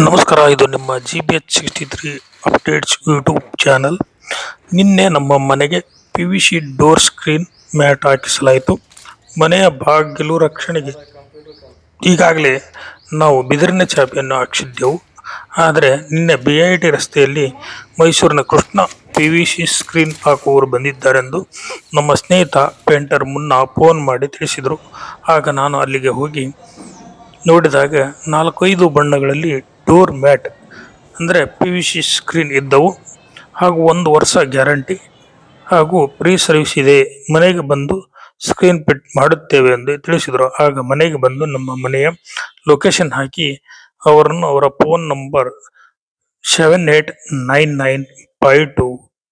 ನಮಸ್ಕಾರ, ಇದು ನಿಮ್ಮ G B H sixty three updates YouTube channel ನಿನ್ನೆ ನಮ್ಮ ಮನೆಗೆ P V C door screen mat ಹಾಕಿಸಲಾಯಿತು. ಮನೆಯ ಬಾಗಿಲು ರಕ್ಷಣೆಗೆ ಈಗಾಗಲೇ ನಾವು ಬಿದಿರಿನ ಚಾಪೆಯನ್ನು ಹಾಕಿಸಿದ್ದೆವು. ಆದರೆ ನಿನ್ನೆ ಬಿ ಐ ಟಿ ರಸ್ತೆಯಲ್ಲಿ ಮೈಸೂರಿನ Krishna P V C screen ಹಾಕುವವರು ಬಂದಿದ್ದಾರೆಂದು ನಮ್ಮ ಸ್ನೇಹಿತ ಪೇಂಟರ್ ಮುನ್ನ ಫೋನ್ ಮಾಡಿ ತಿಳಿಸಿದರು. ಆಗ ನಾನು ಅಲ್ಲಿಗೆ ಹೋಗಿ ನೋಡಿದಾಗ ನಾಲ್ಕೈದು ಬಣ್ಣಗಳಲ್ಲಿ ಡೋರ್ ಮ್ಯಾಟ್ ಅಂದರೆ ಪಿ ವಿ ಸಿ ಸ್ಕ್ರೀನ್ ಇದ್ದವು ಹಾಗೂ ಒಂದು ವರ್ಷ ಗ್ಯಾರಂಟಿ ಹಾಗೂ ಫ್ರೀ ಸರ್ವಿಸ್ ಇದೆ. ಮನೆಗೆ ಬಂದು ಸ್ಕ್ರೀನ್ ಫಿಟ್ ಮಾಡುತ್ತೇವೆ ಎಂದು ತಿಳಿಸಿದರು. ಆಗ ಮನೆಗೆ ಬಂದು ನಮ್ಮ ಮನೆಯ ಲೊಕೇಶನ್ ಹಾಕಿ ಅವರನ್ನು ಅವರ phone number seven eight nine nine five two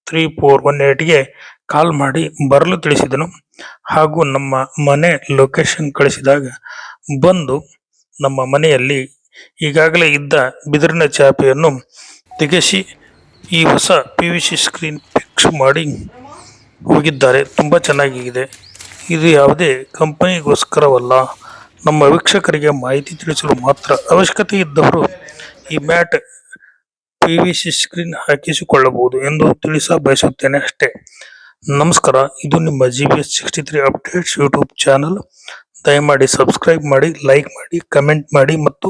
three four one ಏಟ್ಗೆ call ಮಾಡಿ ಬರಲು ತಿಳಿಸಿದನು. ಹಾಗೂ ನಮ್ಮ ಮನೆ ಲೊಕೇಶನ್ ಕಳಿಸಿದಾಗ ಬಂದು ನಮ್ಮ ಮನೆಯಲ್ಲಿ ಈಗಾಗಲೇ ಇದ್ದ ಬಿದಿರಿನ ಚಾಪೆಯನ್ನು ತೆಗೆಸಿ ಈ ಹೊಸ P V C screen fix ಮಾಡಿ ಹೋಗಿದ್ದಾರೆ. ತುಂಬ ಚೆನ್ನಾಗಿದೆ. ಇದು ಯಾವುದೇ ಕಂಪನಿಗೋಸ್ಕರವಲ್ಲ, ನಮ್ಮ ವೀಕ್ಷಕರಿಗೆ ಮಾಹಿತಿ ತಿಳಿಸಲು ಮಾತ್ರ. ಅವಶ್ಯಕತೆ ಇದ್ದವರು ಈ mat P V C screen ಹಾಕಿಸಿಕೊಳ್ಳಬಹುದು ಎಂದು ತಿಳಿಸ ಬಯಸುತ್ತೇನೆ ಅಷ್ಟೇ. ನಮಸ್ಕಾರ. ಇದು ನಿಮ್ಮ G B S sixty three updates YouTube channel ದಯಮಾಡಿ ಸಬ್ಸ್ಕ್ರೈಬ್ ಮಾಡಿ ಲೈಕ್ ಮಾಡಿ ಕಮೆಂಟ್ ಮಾಡಿ ಮತ್ತು